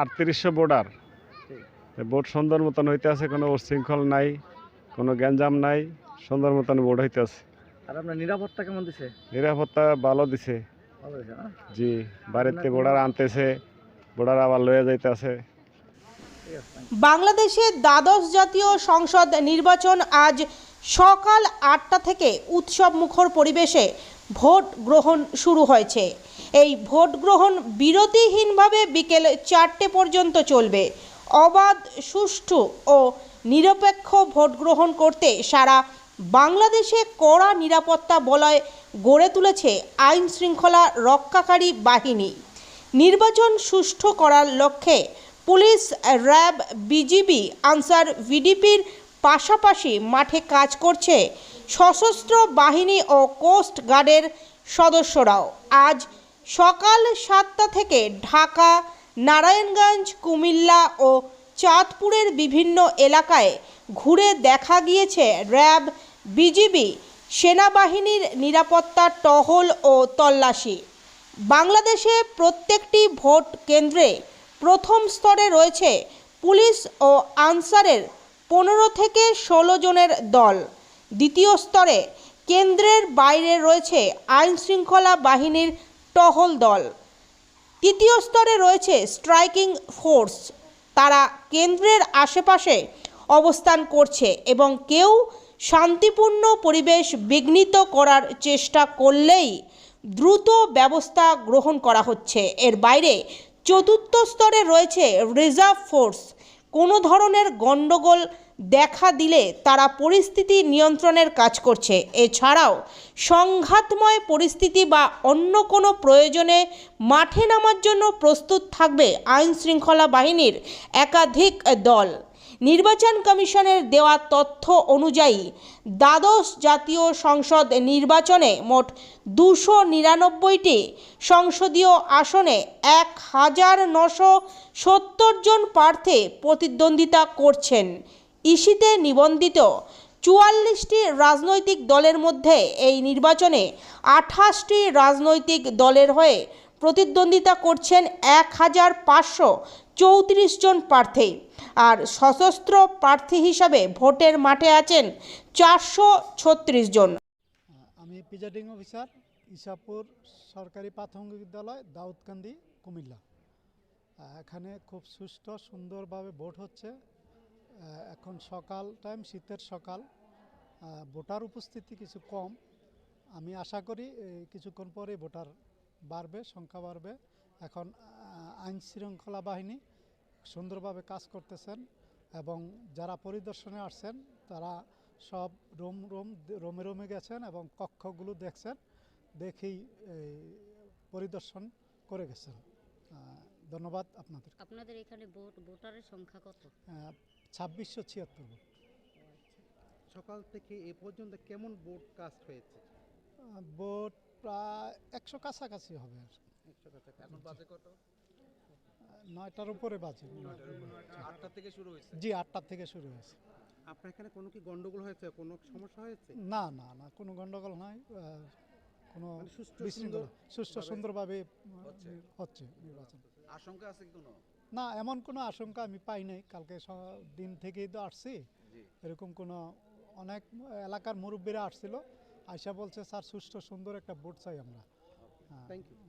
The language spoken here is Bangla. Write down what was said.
আটত্রিশশো বোর্ডার। বোট সুন্দর মতন হইতে আছে কোনো উশৃঙ্খল নাই কোনো গ্যাঞ্জাম নাই সুন্দর মতন বোর্ড হইতে আছে। আর আপনার নিরাপত্তা কেমন দিছে? নিরাপত্তা ভালো দিছে। ভালো জি বাড়িতে বোর্ডার আনতেছে বোর্ডার আবার লয়ে যাইতে আছে ঠিক আছে thank বাংলাদেশের দ্বাদশ জাতীয় সংসদ নির্বাচন আজ সকাল আটটা থেকে উৎসব মুখর পরিবেশে ভোট গ্রহণ শুরু হয়েছে। এই ভোট গ্রহণ বিরতিহীনভাবে বিকেল চারটে পর্যন্ত চলবে। অবাধ, সুষ্ঠু ও নিরপেক্ষ ভোট গ্রহণ করতে সারা বাংলাদেশে কড়া নিরাপত্তা বলয় গড়ে তুলেছে আইন শৃঙ্খলা রক্ষাকারী বাহিনী। নির্বাচন সুষ্ঠু করার লক্ষ্যে পুলিশ, র্যাব, বিজিবি, আনসার, ভিডিপির পাশাপাশি মাঠে কাজ করছে সশস্ত্র বাহিনী ও কোস্ট গার্ডের সদস্যরাও। আজ সকাল সাতটা থেকে ঢাকা, নারায়ণগঞ্জ, কুমিল্লা ও চাঁদপুরের বিভিন্ন এলাকায় ঘুরে দেখা গিয়েছে র্যাব, বিজিবি, সেনাবাহিনীর নিরাপত্তা টহল ও তল্লাশি। বাংলাদেশে প্রত্যেকটি ভোট কেন্দ্রে প্রথম স্তরে রয়েছে পুলিশ ও আনসারের পনেরো থেকে ষোলো জনের দল। দ্বিতীয় স্তরে কেন্দ্রের বাইরে রয়েছে আইন শৃঙ্খলা বাহিনীর টহল দল। তৃতীয় স্তরে রয়েছে স্ট্রাইকিং ফোর্স। তারা কেন্দ্রের আশেপাশে অবস্থান করছে এবং কেউ শান্তিপূর্ণ পরিবেশ বিঘ্নিত করার চেষ্টা করলেই দ্রুত ব্যবস্থা গ্রহণ করা হচ্ছে। এর বাইরে চতুর্থ স্তরে রয়েছে রিজার্ভ ফোর্স। কোনো ধরনের গণ্ডগোল দেখা দিলে তারা পরিস্থিতি নিয়ন্ত্রণের কাজ করছে। এছাড়াও, সংঘাতময় পরিস্থিতি বা অন্য কোনো প্রয়োজনে মাঠে নামার জন্য প্রস্তুত থাকবে আইন শৃঙ্খলা বাহিনীর একাধিক দল। নির্বাচন কমিশনের দেওয়া তথ্য অনুযায়ী দ্বাদশ জাতীয় সংসদ নির্বাচনে মোট দুশো নিরানব্বইটি সংসদীয় আসনে এক হাজার নশো সত্তর জন প্রার্থী প্রতিদ্বন্দ্বিতা করছেন। ইসিতে নিবন্ধিত চুয়াল্লিশটি রাজনৈতিক দলের মধ্যে এই নির্বাচনে আঠাশটি রাজনৈতিক দলের হয়ে প্রতিদ্বন্দ্বিতা করছেন এক হাজার পাঁচশো চৌত্রিশ জন প্রার্থী। আর সশস্ত্র প্রার্থী হিসাবে ভোটের মাঠে আছেন চারশো ছত্রিশ জন। আমি প্রিজাইডিং অফিসার, ইসাপুর সরকারি প্রাথমিক বিদ্যালয়, দাউদকান্দি, কুমিল্লা। এখানে খুব সুষ্ঠু, সুন্দরভাবে ভোট হচ্ছে। এখন সকাল টাইম শীতের সকাল। ভোটার উপস্থিতি কিছু কম। আমি আশা করি কিছুক্ষণ পরে ভোটার বাড়বে সংখ্যা বাড়বে। এখন আইন শৃঙ্খলা বাহিনী সুন্দরভাবে কাজ করতেছেন এবং যারা পরিদর্শনে আসছেন তারা সব রোম রোম রোমে রোমে গেছেন এবং কক্ষগুলো দেখছেন দেখেই এই, পরিদর্শন করে গেছেন। ধন্যবাদ আপনাদের। আপনাদের এখানে ভোট ভোটারের সংখ্যা কত? ছাব্বিশশো ছিয়াত্তর সকাল থেকে এ পর্যন্ত কেমন বোর্ড কাস্ট হয়েছে? ভোট প্রায় একশো কাছাকাছি হবে আর। এখন বাজে কত? নয়টার উপরে বাজে। আটটা থেকে শুরু হয়েছে? জি আটটার থেকে শুরু হয়েছে। আপনার এখানে কোনো কি গন্ডগোল হয়েছে? কোনো সমস্যা হয়েছে? না না না কোনো গন্ডগোল নাই কোনো মানে সুষ্ঠু বিশৃঙ্খলা সুন্দরভাবে হচ্ছে। হচ্ছে নির্বাচন। আশঙ্কা আছে কোনো? না এমন কোনো আশঙ্কা আমি পাই নাই। কালকে দিন থেকেই তো আসছি। এরকম কোনো অনেক এলাকার মুরব্বীরা আসছিল। আয়সা বলছে স্যার সুষ্ঠু সুন্দর একটা বোর্ড চাই আমরা। Thank you